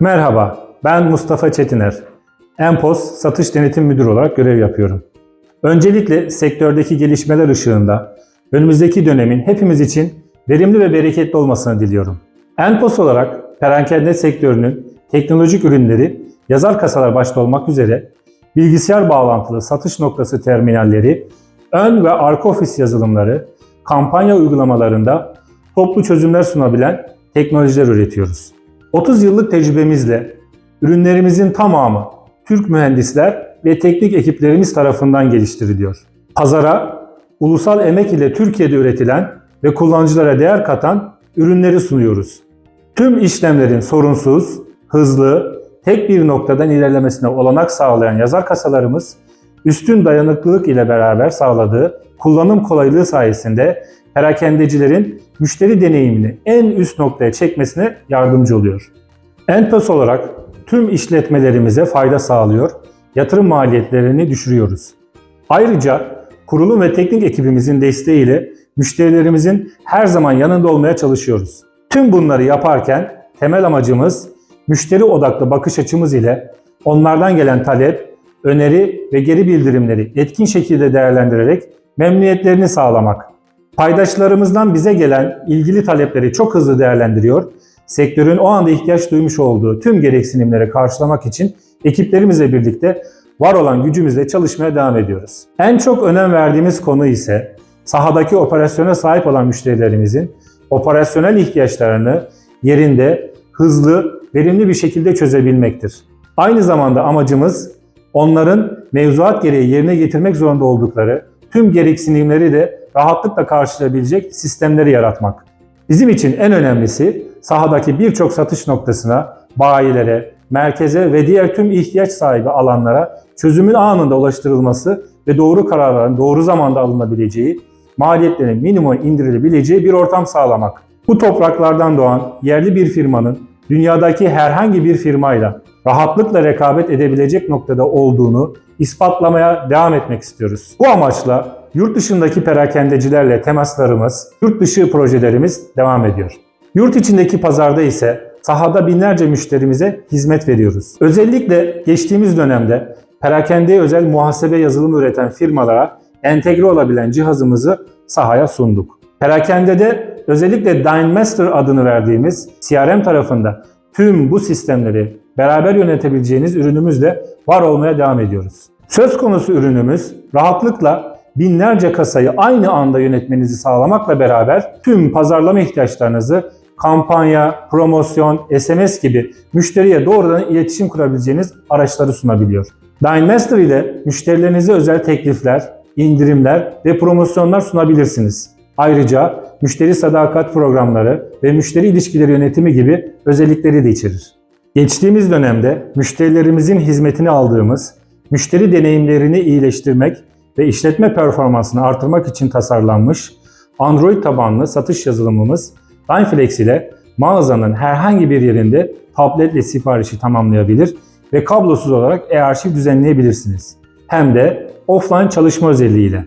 Merhaba, ben Mustafa Çetiner. Empos Satış Denetim Müdürü olarak görev yapıyorum. Öncelikle sektördeki gelişmeler ışığında önümüzdeki dönemin hepimiz için verimli ve bereketli olmasını diliyorum. Empos olarak perakende sektörünün teknolojik ürünleri, yazar kasalar başta olmak üzere bilgisayar bağlantılı satış noktası terminalleri, ön ve arka ofis yazılımları, kampanya uygulamalarında toplu çözümler sunabilen teknolojiler üretiyoruz. 30 yıllık tecrübemizle ürünlerimizin tamamı Türk mühendisler ve teknik ekiplerimiz tarafından geliştiriliyor. Pazara ulusal emek ile Türkiye'de üretilen ve kullanıcılara değer katan ürünleri sunuyoruz. Tüm işlemlerin sorunsuz, hızlı, tek bir noktadan ilerlemesine olanak sağlayan yazar kasalarımız, üstün dayanıklılık ile beraber sağladığı kullanım kolaylığı sayesinde perakendecilerin müşteri deneyimini en üst noktaya çekmesine yardımcı oluyor. Entos olarak tüm işletmelerimize fayda sağlıyor, yatırım maliyetlerini düşürüyoruz. Ayrıca kurulum ve teknik ekibimizin desteğiyle müşterilerimizin her zaman yanında olmaya çalışıyoruz. Tüm bunları yaparken temel amacımız müşteri odaklı bakış açımız ile onlardan gelen talep, öneri ve geri bildirimleri etkin şekilde değerlendirerek memnuniyetlerini sağlamak. Paydaşlarımızdan bize gelen ilgili talepleri çok hızlı değerlendiriyor, sektörün o anda ihtiyaç duymuş olduğu tüm gereksinimleri karşılamak için ekiplerimizle birlikte var olan gücümüzle çalışmaya devam ediyoruz. En çok önem verdiğimiz konu ise sahadaki operasyona sahip olan müşterilerimizin operasyonel ihtiyaçlarını yerinde, hızlı, verimli bir şekilde çözebilmektir. Aynı zamanda amacımız onların mevzuat gereği yerine getirmek zorunda oldukları tüm gereksinimleri de rahatlıkla karşılayabilecek sistemleri yaratmak. Bizim için en önemlisi sahadaki birçok satış noktasına, bayilere, merkeze ve diğer tüm ihtiyaç sahibi alanlara çözümün anında ulaştırılması ve doğru kararların doğru zamanda alınabileceği, maliyetlerin minimuma indirilebileceği bir ortam sağlamak. Bu topraklardan doğan yerli bir firmanın dünyadaki herhangi bir firmayla rahatlıkla rekabet edebilecek noktada olduğunu ispatlamaya devam etmek istiyoruz. Bu amaçla yurt dışındaki perakendecilerle temaslarımız, yurt dışı projelerimiz devam ediyor. Yurt içindeki pazarda ise sahada binlerce müşterimize hizmet veriyoruz. Özellikle geçtiğimiz dönemde perakendeye özel muhasebe yazılımı üreten firmalara entegre olabilen cihazımızı sahaya sunduk. Perakendede özellikle DyneMaster adını verdiğimiz CRM tarafında tüm bu sistemleri beraber yönetebileceğiniz ürünümüzle var olmaya devam ediyoruz. Söz konusu ürünümüz rahatlıkla binlerce kasayı aynı anda yönetmenizi sağlamakla beraber tüm pazarlama ihtiyaçlarınızı kampanya, promosyon, SMS gibi müşteriye doğrudan iletişim kurabileceğiniz araçları sunabiliyor. DyneMaster ile müşterilerinize özel teklifler, indirimler ve promosyonlar sunabilirsiniz. Ayrıca müşteri sadakat programları ve müşteri ilişkileri yönetimi gibi özellikleri de içerir. Geçtiğimiz dönemde müşterilerimizin hizmetini aldığımız, müşteri deneyimlerini iyileştirmek ve işletme performansını artırmak için tasarlanmış Android tabanlı satış yazılımımız Lineflex ile mağazanın herhangi bir yerinde tabletle siparişi tamamlayabilir ve kablosuz olarak e-arşiv düzenleyebilirsiniz. Hem de offline çalışma özelliğiyle.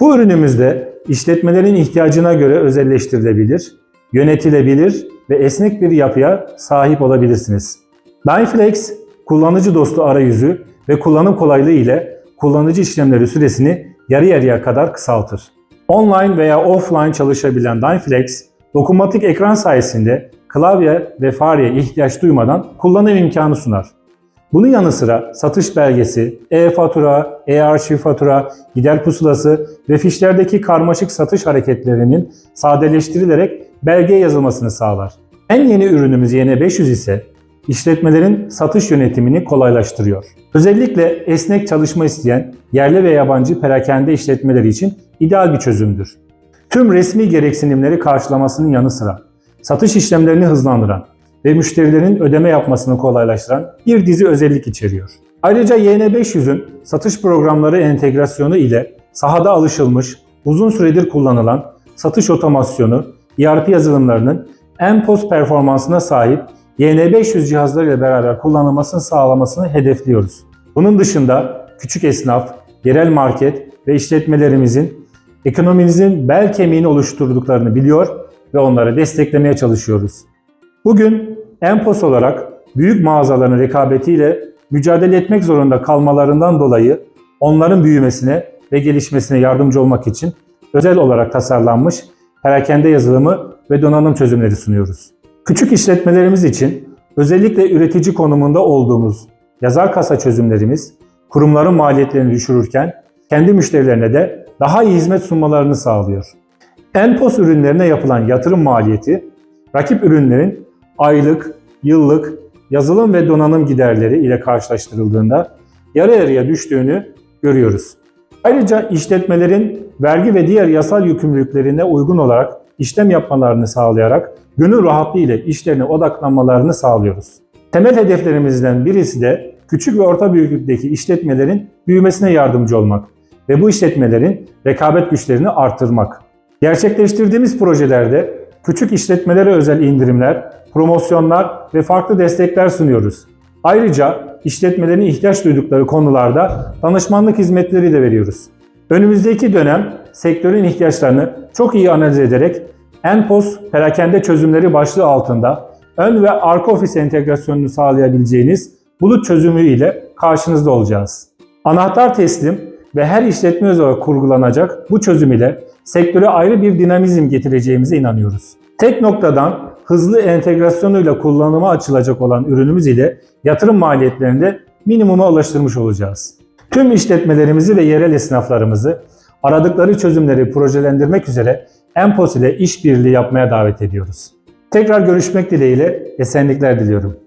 Bu ürünümüzde işletmelerin ihtiyacına göre özelleştirilebilir, yönetilebilir ve esnek bir yapıya sahip olabilirsiniz. Lineflex, kullanıcı dostu arayüzü ve kullanım kolaylığı ile kullanıcı işlemleri süresini yarı yarıya kadar kısaltır. Online veya offline çalışabilen Lineflex, dokunmatik ekran sayesinde klavye ve fareye ihtiyaç duymadan kullanım imkanı sunar. Bunun yanı sıra satış belgesi, e-fatura, e-arşiv fatura, gider pusulası ve fişlerdeki karmaşık satış hareketlerinin sadeleştirilerek belgeye yazılmasını sağlar. En yeni ürünümüz YN500 ise işletmelerin satış yönetimini kolaylaştırıyor. Özellikle esnek çalışma isteyen yerli ve yabancı perakende işletmeleri için ideal bir çözümdür. Tüm resmi gereksinimleri karşılamasının yanı sıra satış işlemlerini hızlandıran ve müşterilerin ödeme yapmasını kolaylaştıran bir dizi özellik içeriyor. Ayrıca YN500'ün satış programları entegrasyonu ile sahada alışılmış, uzun süredir kullanılan satış otomasyonu, ERP yazılımlarının en post performansına sahip YN500 cihazlarıyla beraber kullanılmasını sağlamasını hedefliyoruz. Bunun dışında küçük esnaf, yerel market ve işletmelerimizin ekonomimizin bel kemiğini oluşturduklarını biliyor ve onları desteklemeye çalışıyoruz. Bugün Empos olarak büyük mağazaların rekabetiyle mücadele etmek zorunda kalmalarından dolayı onların büyümesine ve gelişmesine yardımcı olmak için özel olarak tasarlanmış perakende yazılımı ve donanım çözümleri sunuyoruz. Küçük işletmelerimiz için özellikle üretici konumunda olduğumuz yazar kasa çözümlerimiz kurumların maliyetlerini düşürürken kendi müşterilerine de daha iyi hizmet sunmalarını sağlıyor. Enpos ürünlerine yapılan yatırım maliyeti rakip ürünlerin aylık, yıllık yazılım ve donanım giderleri ile karşılaştırıldığında yarı yarıya düştüğünü görüyoruz. Ayrıca işletmelerin vergi ve diğer yasal yükümlülüklerine uygun olarak işlem yapmalarını sağlayarak gönül rahatlığı ile işlerine odaklanmalarını sağlıyoruz. Temel hedeflerimizden birisi de küçük ve orta büyüklükteki işletmelerin büyümesine yardımcı olmak ve bu işletmelerin rekabet güçlerini artırmak. Gerçekleştirdiğimiz projelerde küçük işletmelere özel indirimler, promosyonlar ve farklı destekler sunuyoruz. Ayrıca işletmelerin ihtiyaç duydukları konularda danışmanlık hizmetleri de veriyoruz. Önümüzdeki dönem sektörün ihtiyaçlarını çok iyi analiz ederek Enpos perakende çözümleri başlığı altında ön ve arka ofis entegrasyonunu sağlayabileceğiniz bulut çözümü ile karşınızda olacağız. Anahtar teslim ve her işletme özel kurgulanacak bu çözüm ile sektöre ayrı bir dinamizm getireceğimize inanıyoruz. Tek noktadan hızlı entegrasyonuyla kullanıma açılacak olan ürünümüz ile yatırım maliyetlerini de minimuma ulaştırmış olacağız. Tüm işletmelerimizi ve yerel esnaflarımızı aradıkları çözümleri projelendirmek üzere Empos ile işbirliği yapmaya davet ediyoruz. Tekrar görüşmek dileğiyle esenlikler diliyorum.